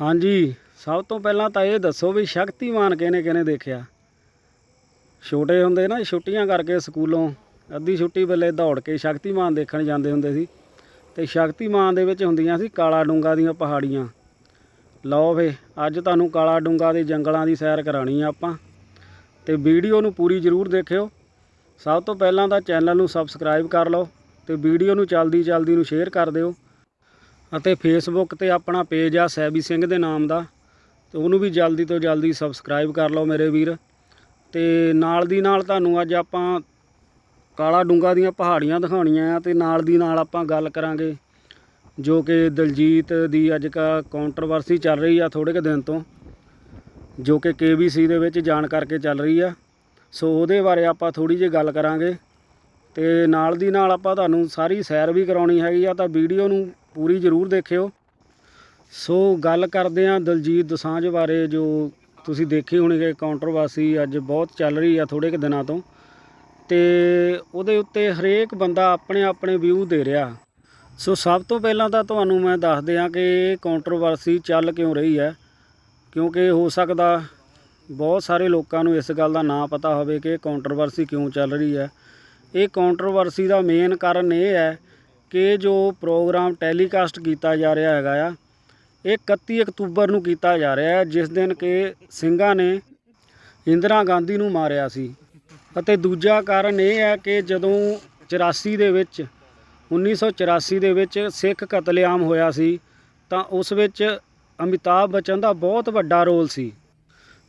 ਹਾਂਜੀ, ਸਭ ਤੋਂ ਪਹਿਲਾਂ ਤਾਂ ਇਹ ਦੱਸੋ ਵੀ ਸ਼ਕਤੀਮਾਨ ਕਿਹਨੇ ਕਿਹਨੇ ਦੇਖਿਆ? ਛੋਟੇ ਹੁੰਦੇ ਨਾ, ਛੁੱਟੀਆਂ ਕਰਕੇ ਸਕੂਲੋਂ ਅੱਧੀ ਛੁੱਟੀ ਵੇਲੇ ਦੌੜ ਕੇ ਸ਼ਕਤੀਮਾਨ ਦੇਖਣ ਜਾਂਦੇ ਹੁੰਦੇ ਸੀ। ਤੇ ਸ਼ਕਤੀਮਾਨ ਦੇ ਵਿੱਚ ਹੁੰਦੀਆਂ ਸੀ ਕਾਲਾ ਡੂੰਗਾ ਦੀਆਂ ਪਹਾੜੀਆਂ। ਲਓ ਵੇ, ਅੱਜ ਤੁਹਾਨੂੰ ਕਾਲਾ ਡੂੰਗਾ ਦੇ ਜੰਗਲਾਂ ਦੀ ਸੈਰ ਕਰਾਣੀ ਆ ਆਪਾਂ। ਤੇ ਵੀਡੀਓ ਨੂੰ ਪੂਰੀ ਜ਼ਰੂਰ ਦੇਖਿਓ। ਸਭ ਤੋਂ ਪਹਿਲਾਂ ਤਾਂ ਚੈਨਲ ਨੂੰ ਸਬਸਕ੍ਰਾਈਬ ਕਰ ਲਓ ਤੇ ਵੀਡੀਓ ਨੂੰ ਜਲਦੀ ਚਲਦੀ ਨੂੰ ਸ਼ੇਅਰ ਕਰ ਦਿਓ। ਅਤੇ ਫੇਸਬੁੱਕ ਤੇ ਆਪਣਾ ਪੇਜ ਆ ਸੈਬੀ ਸਿੰਘ ਦੇ ਨਾਮ ਦਾ। ਤੇ ਉਹਨੂੰ ਵੀ ਜਲਦੀ ਤੋਂ ਜਲਦੀ ਸਬਸਕ੍ਰਾਈਬ ਕਰ ਲਓ ਮੇਰੇ ਵੀਰ। ਤੇ ਨਾਲ ਦੀ ਨਾਲ ਤੁਹਾਨੂੰ ਅੱਜ ਆਪਾਂ ਕਾਲਾ ਡੂੰਗਾ ਦੀਆਂ ਪਹਾੜੀਆਂ ਦਿਖਾਉਣੀਆਂ ਆ ਤੇ ਨਾਲ ਦੀ ਨਾਲ ਆਪਾਂ ਗੱਲ ਕਰਾਂਗੇ, ਜੋ ਕਿ ਦਲਜੀਤ ਦੀ ਅੱਜ ਕਾ ਕੰਟਰੋਵਰਸੀ ਚੱਲ ਰਹੀ ਆ ਥੋੜੇ ਕੁ ਦਿਨ ਤੋਂ, ਜੋ ਕਿ KBC ਦੇ ਵਿੱਚ ਜਾਣ ਕਰਕੇ ਚੱਲ ਰਹੀ ਆ। ਸੋ ਉਹਦੇ ਬਾਰੇ ਆਪਾਂ ਥੋੜੀ ਜਿਹੀ ਗੱਲ ਕਰਾਂਗੇ। ਤੇ ਨਾਲ ਦੀ ਨਾਲ ਆਪਾਂ ਤੁਹਾਨੂੰ ਸਾਰੀ ਸੈਰ ਵੀ ਕਰਾਉਣੀ ਹੈਗੀ ਆ ਤਾਂ ਵੀਡੀਓ ਨੂੰ ਪੂਰੀ ਜ਼ਰੂਰ ਦੇਖਿਓ। ਸੋ ਗੱਲ ਕਰਦੇ ਹਾਂ ਦਲਜੀਤ ਦੋਸਾਂਝ ਬਾਰੇ, ਜੋ ਤੁਸੀਂ ਦੇਖੀ ਹੋਣੀ ਕਿ ਕੰਟਰੋਵਰਸੀ ਅੱਜ ਬਹੁਤ ਚੱਲ ਰਹੀ ਆ ਥੋੜੇ ਕੁ ਦਿਨਾਂ ਤੋਂ। ਤੇ ਉਹਦੇ ਉੱਤੇ ਹਰੇਕ ਬੰਦਾ ਆਪਣੇ ਆਪਣੇ ਵਿਊ ਦੇ ਰਿਹਾ। ਸੋ ਸਭ ਤੋਂ ਪਹਿਲਾਂ ਤਾਂ ਤੁਹਾਨੂੰ ਮੈਂ ਦੱਸ ਦਿਆਂ ਕਿ ਇਹ ਕੰਟਰੋਵਰਸੀ ਚੱਲ ਕਿਉਂ ਰਹੀ ਹੈ। ਕਿਉਂਕਿ ਹੋ ਸਕਦਾ ਬਹੁਤ ਸਾਰੇ ਲੋਕਾਂ ਨੂੰ ਇਸ ਗੱਲ ਦਾ ਨਾ ਪਤਾ ਹੋਵੇ ਕਿ ਇਹ ਕੰਟਰੋਵਰਸੀ ਕਿਉਂ ਚੱਲ ਰਹੀ ਹੈ। ਇਹ ਕੰਟਰੋਵਰਸੀ ਦਾ ਮੇਨ ਕਾਰਨ ਇਹ ਹੈ ਕਿ ਜੋ ਪ੍ਰੋਗਰਾਮ ਟੈਲੀਕਾਸਟ ਕੀਤਾ ਜਾ ਰਿਹਾ ਹੈਗਾ ਆ, ਇਹ 31 ਅਕਤੂਬਰ ਨੂੰ ਕੀਤਾ ਜਾ ਰਿਹਾ ਹੈ, ਜਿਸ ਦਿਨ ਕਿ ਸਿੰਘਾਂ ਨੇ ਇੰਦਰਾ ਗਾਂਧੀ ਨੂੰ ਮਾਰਿਆ ਸੀ। ਅਤੇ ਦੂਜਾ ਕਾਰਨ ਇਹ ਹੈ ਕਿ ਜਦੋਂ 84 ਦੇ ਵਿੱਚ 1984 ਦੇ ਵਿੱਚ ਸਿੱਖ ਕਤਲੇਆਮ ਹੋਇਆ ਸੀ, ਤਾਂ ਉਸ ਵਿੱਚ ਅਮਿਤਾਭ ਬੱਚਨ ਦਾ ਬਹੁਤ ਵੱਡਾ ਰੋਲ ਸੀ।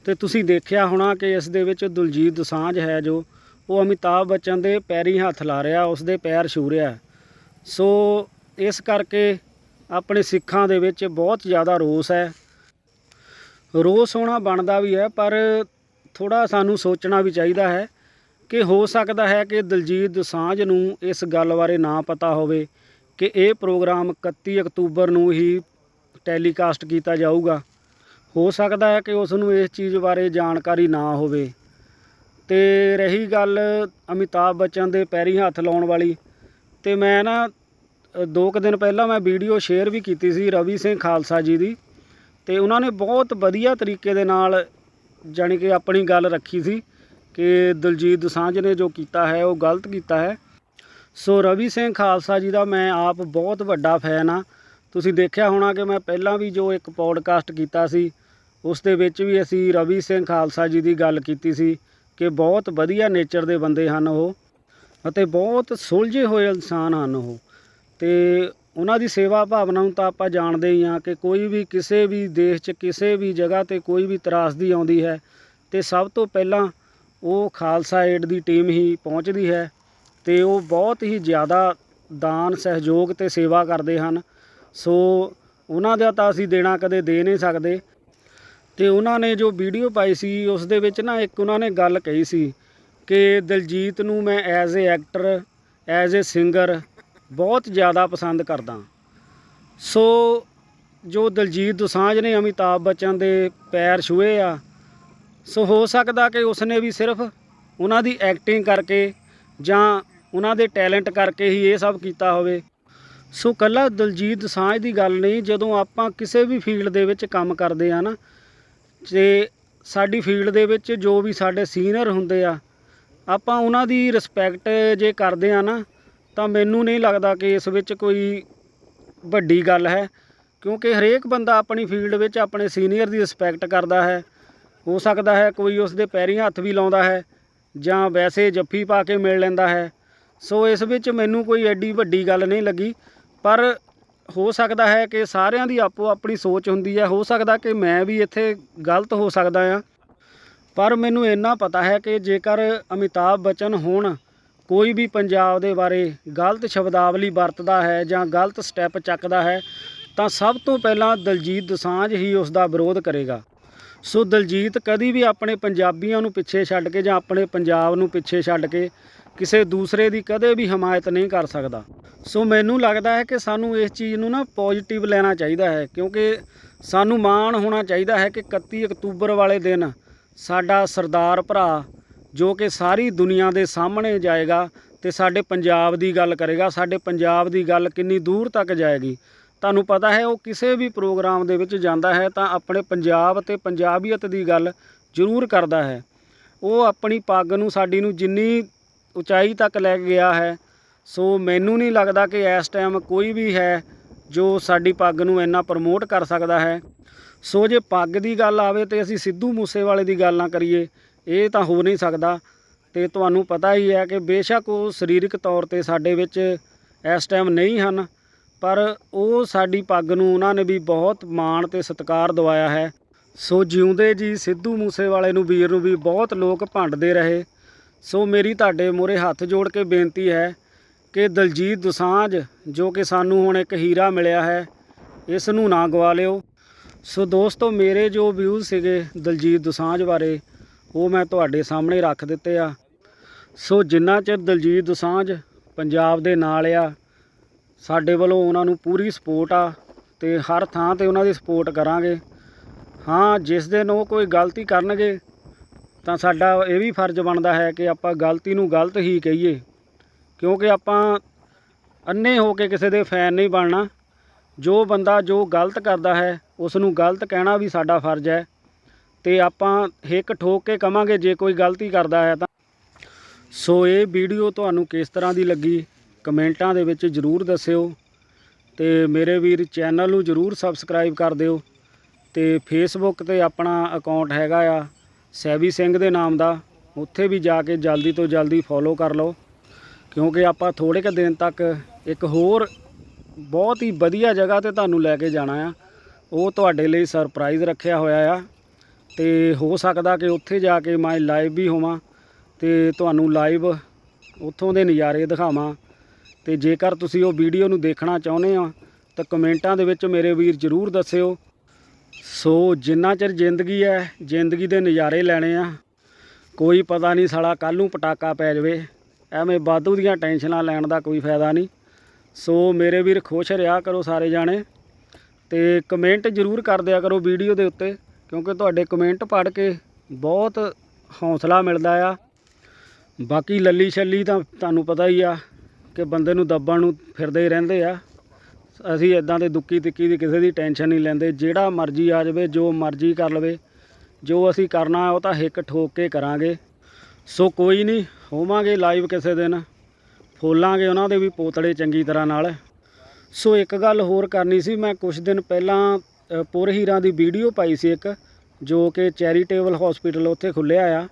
ਤੇ ਤੁਸੀਂ ਦੇਖਿਆ ਹੋਣਾ ਕਿ ਇਸ ਦੇ ਵਿੱਚ ਦਲਜੀਤ ਦਸਾਂਝ ਹੈ ਜੋ, ਉਹ ਅਮਿਤਾਭ ਬੱਚਨ ਦੇ ਪੈਰੀ ਹੱਥ ਲਾ ਰਿਹਾ, ਉਸ ਦੇ ਪੈਰ ਛੂ ਰਿਹਾ ਸੋ ਇਸ ਕਰਕੇ ਆਪਣੇ ਸਿੱਖਾਂ ਦੇ ਵਿੱਚ ਬਹੁਤ ਜ਼ਿਆਦਾ ਰੋਸ ਹੈ। ਰੋਸ ਹੋਣਾ ਬਣਦਾ ਵੀ ਹੈ, ਪਰ ਥੋੜਾ ਸਾਨੂੰ ਸੋਚਣਾ ਵੀ ਚਾਹੀਦਾ ਹੈ ਕਿ ਹੋ ਸਕਦਾ ਹੈ ਕਿ ਦਲਜੀਤ ਦਸਾਂਝ ਨੂੰ ਇਸ ਗੱਲ ਬਾਰੇ ਨਾ ਪਤਾ ਹੋਵੇ ਕਿ ਇਹ ਪ੍ਰੋਗਰਾਮ 31 ਅਕਤੂਬਰ ਨੂੰ ਹੀ ਟੈਲੀਕਾਸਟ ਕੀਤਾ ਜਾਊਗਾ। ਹੋ ਸਕਦਾ ਹੈ ਕਿ ਉਸ ਨੂੰ ਇਸ ਚੀਜ਼ ਬਾਰੇ ਜਾਣਕਾਰੀ ਨਾ ਹੋਵੇ। ਤੇ ਰਹੀ ਗੱਲ ਅਮਿਤਾਭ ਬੱਚਨ ਦੇ ਪੈਰੀ ਹੱਥ ਲਾਉਣ ਵਾਲੀ, ਤੇ ਮੈਂ ਨਾ ਦੋ ਕੁ ਦਿਨ ਪਹਿਲਾਂ ਮੈਂ ਵੀਡੀਓ ਸ਼ੇਅਰ ਵੀ ਕੀਤੀ ਸੀ ਰਵੀ ਸਿੰਘ ਖਾਲਸਾ ਜੀ ਦੀ। ਤੇ ਉਹਨਾਂ ਨੇ ਬਹੁਤ ਵਧੀਆ ਤਰੀਕੇ ਦੇ ਨਾਲ ਜਾਣੀ ਕਿ ਆਪਣੀ ਗੱਲ ਰੱਖੀ ਸੀ ਕਿ ਦਲਜੀਤ ਦੋਸਾਂਝ ਨੇ ਜੋ ਕੀਤਾ ਹੈ, ਉਹ ਗਲਤ ਕੀਤਾ ਹੈ। ਸੋ ਰਵੀ ਸਿੰਘ ਖਾਲਸਾ ਜੀ ਦਾ ਮੈਂ ਆਪ ਬਹੁਤ ਵੱਡਾ ਫੈਨ ਆ ਤੁਸੀਂ ਦੇਖਿਆ ਹੋਣਾ ਕਿ ਮੈਂ ਪਹਿਲਾਂ ਵੀ ਜੋ ਇੱਕ ਪੌਡਕਾਸਟ ਕੀਤਾ ਸੀ, ਉਸ ਦੇ ਵਿੱਚ ਵੀ ਅਸੀਂ ਰਵੀ ਸਿੰਘ ਖਾਲਸਾ ਜੀ ਦੀ ਗੱਲ ਕੀਤੀ ਸੀ ਕਿ ਬਹੁਤ ਵਧੀਆ ਨੇਚਰ ਦੇ ਬੰਦੇ ਹਨ ਉਹ ਅਤੇ ਬਹੁਤ ਸੁਲਝੇ ਹੋਏ ਇਨਸਾਨ ਹਨ ਉਹ। ਤੇ ਉਹਨਾਂ ਦੀ ਸੇਵਾ ਭਾਵਨਾ ਨੂੰ ਤਾਂ ਆਪਾਂ ਜਾਣਦੇ ਹੀ ਹਾਂ ਕਿ ਕੋਈ ਵੀ ਕਿਸੇ ਵੀ ਦੇਸ਼ 'ਚ, ਕਿਸੇ ਵੀ ਜਗ੍ਹਾ ਤੇ ਕੋਈ ਵੀ ਤਰਾਸਦੀ ਆਉਂਦੀ ਹੈ ਤੇ ਸਭ ਤੋਂ ਪਹਿਲਾਂ ਉਹ ਖਾਲਸਾ ਏਡ ਦੀ ਟੀਮ ਹੀ ਪਹੁੰਚਦੀ ਹੈ ਤੇ ਉਹ ਬਹੁਤ ਹੀ ਜ਼ਿਆਦਾ ਦਾਨ, ਸਹਿਯੋਗ ਤੇ ਸੇਵਾ ਕਰਦੇ ਹਨ। ਸੋ ਉਹਨਾਂ ਦਾ ਤਾਂ ਅਸੀਂ ਦੇਣਾ ਕਦੇ ਦੇ ਨਹੀਂ ਸਕਦੇ। ਤੇ ਉਹਨਾਂ ਨੇ ਜੋ ਵੀਡੀਓ ਪਾਈ ਸੀ, ਉਸ ਦੇ ਵਿੱਚ ਨਾ ਇੱਕ ਉਹਨਾਂ ਨੇ ਗੱਲ ਕਹੀ ਸੀ ਕਿ ਦਿਲਜੀਤ ਨੂੰ ਮੈਂ as a actor, as a singer ਬਹੁਤ ਜ਼ਿਆਦਾ ਪਸੰਦ ਕਰਦਾ। ਸੋ ਜੋ ਦਲਜੀਤ ਦੁਸਾਂਝ ਨੇ ਅਮਿਤਾਭ ਬੱਚਨ ਦੇ ਪੈਰ ਛੂਏ ਆ, ਸੋ ਹੋ ਸਕਦਾ ਕਿ ਉਸਨੇ ਵੀ ਸਿਰਫ ਉਹਨਾਂ ਦੀ ਐਕਟਿੰਗ ਕਰਕੇ ਜਾਂ ਉਹਨਾਂ ਦੇ ਟੈਲੈਂਟ ਕਰਕੇ ਹੀ ਇਹ ਸਭ ਕੀਤਾ ਹੋਵੇ। ਸੋ ਕੱਲਾ ਦਲਜੀਤ ਦੁਸਾਂਝ ਦੀ ਗੱਲ ਨਹੀਂ, ਜਦੋਂ ਆਪਾਂ ਕਿਸੇ ਵੀ ਫੀਲਡ ਦੇ ਵਿੱਚ ਕੰਮ ਕਰਦੇ ਆ ਨਾ, ਤੇ ਸਾਡੀ ਫੀਲਡ ਦੇ ਵਿੱਚ ਜੋ ਵੀ ਸਾਡੇ ਸੀਨੀਅਰ ਹੁੰਦੇ ਆ, ਆਪਾਂ ਉਹਨਾਂ ਦੀ ਰਿਸਪੈਕਟ ਜੇ ਕਰਦੇ ਆ ਨਾ ਤਾਂ ਮੈਨੂੰ ਨਹੀਂ ਲੱਗਦਾ ਕਿ ਇਸ ਵਿੱਚ ਕੋਈ ਵੱਡੀ ਗੱਲ ਹੈ, ਕਿਉਂਕਿ ਹਰੇਕ ਬੰਦਾ ਆਪਣੀ ਫੀਲਡ ਵਿੱਚ ਆਪਣੇ ਸੀਨੀਅਰ ਦੀ ਰਿਸਪੈਕਟ ਕਰਦਾ ਹੈ। ਹੋ ਸਕਦਾ ਹੈ ਕੋਈ ਉਸ ਦੇ ਪੈਰੀਂ ਹੱਥ ਵੀ ਲਾਉਂਦਾ ਹੈ ਜਾਂ ਵੈਸੇ ਜੱਫੀ ਪਾ ਕੇ ਮਿਲ ਲੈਂਦਾ ਹੈ। ਸੋ ਇਸ ਵਿੱਚ ਮੈਨੂੰ ਕੋਈ ਐਡੀ ਵੱਡੀ ਗੱਲ ਨਹੀਂ ਲੱਗੀ, ਪਰ ਹੋ ਸਕਦਾ ਹੈ ਕਿ ਸਾਰਿਆਂ ਦੀ ਆਪੋ ਆਪਣੀ ਸੋਚ ਹੁੰਦੀ ਹੈ। ਹੋ ਸਕਦਾ ਕਿ ਮੈਂ ਵੀ ਇੱਥੇ ਗਲਤ ਹੋ ਸਕਦਾ ਆ ਪਰ ਮੈਨੂੰ ਇੰਨਾ ਪਤਾ ਹੈ ਕਿ ਜੇਕਰ ਅਮਿਤਾਭ ਬੱਚਨ ਹੋਣ ਕੋਈ ਵੀ ਪੰਜਾਬ ਦੇ ਬਾਰੇ ਗਲਤ ਸ਼ਬਦਾਵਲੀ ਵਰਤਦਾ ਹੈ ਜਾਂ ਗਲਤ ਸਟੈਪ ਚੱਕਦਾ ਹੈ, ਤਾਂ ਸਭ ਤੋਂ ਪਹਿਲਾਂ ਦਲਜੀਤ ਦਸਾਂਝ ਹੀ ਉਸ ਦਾ ਵਿਰੋਧ ਕਰੇਗਾ। ਸੋ ਦਲਜੀਤ ਕਦੀ ਵੀ ਆਪਣੇ ਪੰਜਾਬੀਆਂ ਨੂੰ ਪਿੱਛੇ ਛੱਡ ਕੇ ਜਾਂ ਆਪਣੇ ਪੰਜਾਬ ਨੂੰ ਪਿੱਛੇ ਛੱਡ ਕੇ ਕਿਸੇ ਦੂਸਰੇ ਦੀ ਕਦੇ ਵੀ ਹਮਾਇਤ ਨਹੀਂ ਕਰ ਸਕਦਾ। ਸੋ ਮੈਨੂੰ ਲੱਗਦਾ ਹੈ ਕਿ ਸਾਨੂੰ ਇਸ ਚੀਜ਼ ਨੂੰ ਨਾ ਪੋਜ਼ਿਟਿਵ ਲੈਣਾ ਚਾਹੀਦਾ ਹੈ, ਕਿਉਂਕਿ ਸਾਨੂੰ ਮਾਣ ਹੋਣਾ ਚਾਹੀਦਾ ਹੈ ਕਿ 31 ਅਕਤੂਬਰ ਵਾਲੇ ਦਿਨ ਸਾਡਾ ਸਰਦਾਰ ਭਰਾ ਜੋ ਕਿ ਸਾਰੀ ਦੁਨੀਆ ਦੇ ਸਾਹਮਣੇ ਜਾਏਗਾ ਤੇ ਸਾਡੇ ਪੰਜਾਬ ਦੀ ਗੱਲ ਕਰੇਗਾ। ਸਾਡੇ ਪੰਜਾਬ ਦੀ ਗੱਲ ਕਿੰਨੀ ਦੂਰ ਤੱਕ ਜਾਏਗੀ। ਤੁਹਾਨੂੰ ਪਤਾ ਹੈ, ਉਹ ਕਿਸੇ ਵੀ ਪ੍ਰੋਗਰਾਮ ਦੇ ਵਿੱਚ ਜਾਂਦਾ ਹੈ ਤਾਂ ਆਪਣੇ ਪੰਜਾਬ ਤੇ ਪੰਜਾਬੀਅਤ ਦੀ ਗੱਲ ਜ਼ਰੂਰ ਕਰਦਾ ਹੈ। ਉਹ ਆਪਣੀ ਪੱਗ ਨੂੰ, ਸਾਡੀ ਨੂੰ ਜਿੰਨੀ ਉਚਾਈ ਤੱਕ ਲੈ ਕੇ ਗਿਆ ਹੈ, ਸੋ ਮੈਨੂੰ ਨਹੀਂ ਲੱਗਦਾ ਕਿ ਇਸ ਟਾਈਮ ਕੋਈ ਵੀ ਹੈ ਜੋ ਸਾਡੀ ਪੱਗ ਨੂੰ ਇੰਨਾ ਪ੍ਰਮੋਟ ਕਰ ਸਕਦਾ ਹੈ। ਸੋ ਜੇ ਪੱਗ ਦੀ ਗੱਲ ਆਵੇ ਤੇ ਅਸੀਂ ਸਿੱਧੂ ਮੂਸੇਵਾਲੇ ਦੀ ਗੱਲ ਨਾ ਕਰੀਏ ਇਹ ਤਾਂ ਹੋ ਨਹੀਂ ਸਕਦਾ ਤੇ ਤੁਹਾਨੂੰ ਪਤਾ ਹੀ ਹੈ ਕਿ ਬੇਸ਼ੱਕ ਉਹ ਸਰੀਰਕ ਤੌਰ ਤੇ ਸਾਡੇ ਵਿੱਚ ਇਸ ਟਾਈਮ ਨਹੀਂ ਹਨ, ਪਰ ਉਹ ਸਾਡੀ ਪੱਗ ਨੂੰ ਉਹਨਾਂ ਨੇ ਵੀ ਬਹੁਤ ਮਾਣ ਤੇ ਸਤਿਕਾਰ ਦਵਾਇਆ ਹੈ। ਸੋ ਜਿਉਂਦੇ ਜੀ ਸਿੱਧੂ ਮੂਸੇਵਾਲੇ ਨੂੰ, ਵੀਰ ਨੂੰ ਵੀ ਬਹੁਤ ਲੋਕ ਭੰਡਦੇ ਰਹੇ। ਸੋ ਮੇਰੀ ਤੁਹਾਡੇ ਮੂਹਰੇ ਹੱਥ ਜੋੜ ਕੇ ਬੇਨਤੀ ਹੈ ਕਿ ਦਲਜੀਤ ਦੁਸਾਂਝ, ਜੋ ਕਿ ਸਾਨੂੰ ਹੁਣ ਇੱਕ ਹੀਰਾ ਮਿਲਿਆ ਹੈ, ਇਸ ਨੂੰ ਨਾ ਗਵਾ ਲਿਓ। ਸੋ ਦੋਸਤੋ, ਮੇਰੇ ਜੋ ਵਿਊਜ਼ ਸੀਗੇ ਦਲਜੀਤ ਦੁਸਾਂਝ ਬਾਰੇ ਉਹ ਮੈਂ ਤੁਹਾਡੇ ਸਾਹਮਣੇ ਰੱਖ ਦਿੱਤੇ ਆ। ਸੋ ਜਿੰਨਾ ਚਿਰ ਦਲਜੀਤ ਦੋਸਾਂਝ ਪੰਜਾਬ ਦੇ ਨਾਲ ਆ, ਸਾਡੇ ਵੱਲੋਂ ਉਹਨਾਂ ਨੂੰ ਪੂਰੀ ਸਪੋਰਟ ਆ ਤੇ ਹਰ ਥਾਂ ਤੇ ਉਹਨਾਂ ਦੀ ਸਪੋਰਟ ਕਰਾਂਗੇ। ਹਾਂ, ਜਿਸ ਦਿਨ ਉਹ ਕੋਈ ਗਲਤੀ ਕਰਨਗੇ, ਤਾਂ ਸਾਡਾ ਇਹ ਵੀ ਫਰਜ਼ ਬਣਦਾ ਹੈ ਕਿ ਆਪਾਂ ਗਲਤੀ ਨੂੰ ਗਲਤ ਹੀ ਕਹੀਏ। ਕਿਉਂਕਿ ਆਪਾਂ ਅੰਨੇ ਹੋ ਕੇ ਕਿਸੇ ਦੇ ਫੈਨ ਨਹੀਂ ਬਣਨਾ। ਜੋ ਬੰਦਾ ਜੋ ਗਲਤ ਕਰਦਾ ਹੈ ਉਸ ਨੂੰ ਗਲਤ ਕਹਿਣਾ ਵੀ ਸਾਡਾ ਫਰਜ਼ ਹੈ। ਤੇ ਆਪਾਂ ਹਿੱਕ ਠੋਕ ਕੇ ਕਵਾਂਗੇ ਜੇ ਕੋਈ ਗਲਤੀ ਕਰਦਾ ਹੈ ਤਾਂ। ਸੋ ਇਹ ਵੀਡੀਓ ਤੁਹਾਨੂੰ ਕਿਸ ਤਰ੍ਹਾਂ ਦੀ ਲੱਗੀ, ਕਮੈਂਟਾਂ ਦੇ ਵਿੱਚ ਜਰੂਰ ਦੱਸਿਓ ਤੇ ਮੇਰੇ ਵੀਰ ਚੈਨਲ ਨੂੰ ਜਰੂਰ ਸਬਸਕ੍ਰਾਈਬ ਕਰ ਦਿਓ ਤੇ ਫੇਸਬੁੱਕ ਤੇ ਆਪਣਾ ਅਕਾਊਂਟ ਹੈਗਾ ਆ ਸੈਵੀ ਸਿੰਘ ਦੇ ਨਾਮ ਦਾ, ਉੱਥੇ ਵੀ ਜਾ ਕੇ ਜਲਦੀ ਤੋਂ ਜਲਦੀ ਫੋਲੋ ਕਰ ਲਓ, ਕਿਉਂਕਿ ਆਪਾਂ ਥੋੜੇ ਕੁ ਦਿਨ ਤੱਕ ਇੱਕ ਹੋਰ ਬਹੁਤ ਹੀ ਵਧੀਆ ਜਗ੍ਹਾ ਤੇ ਤੁਹਾਨੂੰ ਲੈ ਕੇ ਜਾਣਾ ਆ। ਉਹ ਤੁਹਾਡੇ ਲਈ ਸਰਪ੍ਰਾਈਜ਼ ਰੱਖਿਆ ਹੋਇਆ ਆ। ਤੇ ਹੋ ਸਕਦਾ ਕਿ ਉੱਥੇ ਜਾ ਕੇ ਮੈਂ ਲਾਈਵ ਵੀ ਹੋਵਾਂ ਤੇ ਤੁਹਾਨੂੰ ਲਾਈਵ ਉੱਥੋਂ ਦੇ ਨਜ਼ਾਰੇ ਦਿਖਾਵਾਂ। ਤੇ ਜੇਕਰ ਤੁਸੀਂ ਉਹ ਵੀਡੀਓ ਨੂੰ ਦੇਖਣਾ ਚਾਹੁੰਦੇ ਆ ਤਾਂ ਕਮੈਂਟਾਂ ਦੇ ਵਿੱਚ ਮੇਰੇ ਵੀਰ ਜਰੂਰ ਦੱਸਿਓ। ਸੋ ਜਿੰਨਾ ਚਿਰ ਜ਼ਿੰਦਗੀ ਹੈ, ਜ਼ਿੰਦਗੀ ਦੇ ਨਜ਼ਾਰੇ ਲੈਣੇ ਆ। ਕੋਈ ਪਤਾ ਨਹੀਂ ਸਾਲਾ ਕੱਲ੍ਹ ਨੂੰ ਪਟਾਕਾ ਪੈ ਜਾਵੇ। ਐਵੇਂ ਬਾਦੂ ਦੀਆਂ ਟੈਨਸ਼ਨਾਂ ਲੈਣ ਦਾ ਕੋਈ ਫਾਇਦਾ ਨਹੀਂ। ਸੋ ਮੇਰੇ ਵੀਰ ਖੁਸ਼ ਰਿਹਾ ਕਰੋ ਸਾਰੇ ਜਾਣੇ। ਤੇ ਕਮੈਂਟ ਜਰੂਰ ਕਰ ਦਿਆ ਕਰੋ ਵੀਡੀਓ ਦੇ ਉੱਤੇ। ਕਿਉਂਕਿ ਤੁਹਾਡੇ ਕਮੈਂਟ ਪੜ੍ਹ ਕੇ ਬਹੁਤ ਹੌਸਲਾ ਮਿਲਦਾ ਆ। ਬਾਕੀ ਲੱਲੀ ਛੱਲੀ ਤਾਂ ਤੁਹਾਨੂੰ ਪਤਾ ਹੀ ਆ ਕਿ ਬੰਦੇ ਨੂੰ ਦੱਬਣ ਨੂੰ ਫਿਰਦੇ ਹੀ ਰਹਿੰਦੇ ਆ। ਅਸੀਂ ਇਦਾਂ ਦੇ ਦੁੱਕੀ ਤਿੱਕੀ ਦੀ ਕਿਸੇ ਦੀ ਟੈਨਸ਼ਨ ਨਹੀਂ ਲੈਂਦੇ। ਜਿਹੜਾ ਮਰਜ਼ੀ ਆ ਜਾਵੇ, ਜੋ ਮਰਜ਼ੀ ਕਰ ਲਵੇ, ਜੋ ਅਸੀਂ ਕਰਨਾ ਉਹ ਤਾਂ ਹਿੱਕ ਠੋਕ ਕੇ ਕਰਾਂਗੇ। ਸੋ ਕੋਈ ਨਹੀਂ, ਹੋਵਾਂਗੇ ਲਾਈਵ ਕਿਸੇ ਦਿਨ। ਫੋਲਾਂਗੇ ਉਹਨਾਂ ਦੇ ਵੀ ਪੋਤੜੇ ਚੰਗੀ ਤਰ੍ਹਾਂ ਨਾਲ। ਸੋ ਇੱਕ ਗੱਲ ਹੋਰ ਕਰਨੀ ਸੀ, ਮੈਂ ਕੁਝ ਦਿਨ ਪਹਿਲਾਂ ਪੁਰ ਹੀਰਾਂ ਦੀ ਵੀਡੀਓ ਪਾਈ ਸੀ ਇੱਕ, ਜੋ ਕਿ ਚੈਰੀਟੇਬਲ ਹਸਪੀਟਲ ਉੱਥੇ ਖੁੱਲਿਆ ਆ,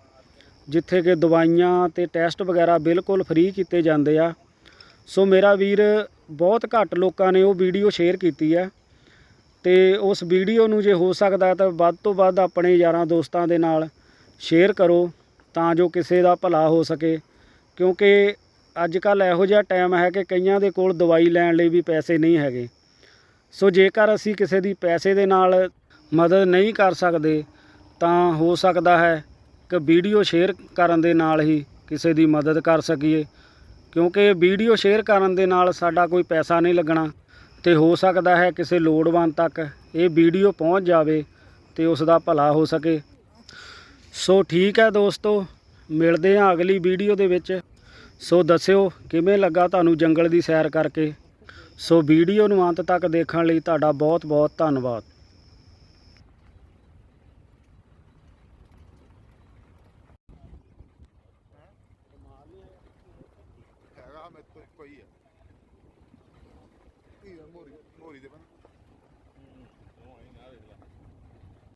ਜਿੱਥੇ ਕਿ ਦਵਾਈਆਂ ਤੇ ਟੈਸਟ ਵਗੈਰਾ ਬਿਲਕੁਲ ਫ੍ਰੀ ਕੀਤੇ ਜਾਂਦੇ ਆ। ਸੋ ਮੇਰਾ ਵੀਰ ਬਹੁਤ ਘੱਟ ਲੋਕਾਂ ਨੇ ਉਹ ਵੀਡੀਓ ਸ਼ੇਅਰ ਕੀਤੀ ਆ। ਤੇ ਉਸ ਵੀਡੀਓ ਨੂੰ ਜੇ ਹੋ ਸਕਦਾ ਤਾਂ ਵੱਧ ਤੋਂ ਵੱਧ ਆਪਣੇ ਯਾਰਾਂ ਦੋਸਤਾਂ ਦੇ ਨਾਲ ਸ਼ੇਅਰ ਕਰੋ, ਤਾਂ ਜੋ ਕਿਸੇ ਦਾ ਭਲਾ ਹੋ ਸਕੇ। ਕਿਉਂਕਿ ਅੱਜ ਕੱਲ ਇਹੋ ਜਿਹਾ ਟਾਈਮ ਹੈ ਕਿ ਕਈਆਂ ਦੇ ਕੋਲ ਦਵਾਈ ਲੈਣ ਲਈ ਵੀ ਪੈਸੇ ਨਹੀਂ ਹੈਗੇ। ਸੋ ਜੇਕਰ ਅਸੀਂ ਕਿਸੇ ਦੀ ਪੈਸੇ ਦੇ ਨਾਲ ਮਦਦ ਨਹੀਂ ਕਰ ਸਕਦੇ, ਤਾਂ ਹੋ ਸਕਦਾ ਹੈ ਕਿ ਵੀਡੀਓ ਸ਼ੇਅਰ ਕਰਨ ਦੇ ਨਾਲ ਹੀ ਕਿਸੇ ਦੀ ਮਦਦ ਕਰ ਸਕੀਏ। ਕਿਉਂਕਿ ਵੀਡੀਓ ਸ਼ੇਅਰ ਕਰਨ ਦੇ ਨਾਲ ਸਾਡਾ ਕੋਈ ਪੈਸਾ ਨਹੀਂ ਲੱਗਣਾ ਤੇ ਹੋ ਸਕਦਾ ਹੈ ਕਿਸੇ ਲੋੜਵੰਦ ਤੱਕ ਇਹ ਵੀਡੀਓ ਪਹੁੰਚ ਜਾਵੇ ਤੇ ਉਸ ਦਾ ਭਲਾ ਹੋ ਸਕੇ। ਸੋ ਠੀਕ ਹੈ ਦੋਸਤੋ, ਮਿਲਦੇ ਹਾਂ ਅਗਲੀ ਵੀਡੀਓ ਦੇ ਵਿੱਚ। ਸੋ ਦੱਸਿਓ, ਕਿਵੇਂ ਲੱਗਾ ਤੁਹਾਨੂੰ ਜੰਗਲ ਦੀ ਸੈਰ ਕਰਕੇ? ਸੋ ਵੀਡੀਓ ਨੂੰ ਅੰਤ ਤੱਕ ਦੇਖਣ ਲਈ ਤੁਹਾਡਾ ਬਹੁਤ-ਬਹੁਤ ਧੰਨਵਾਦ। ਕੋਈ ਹੈ।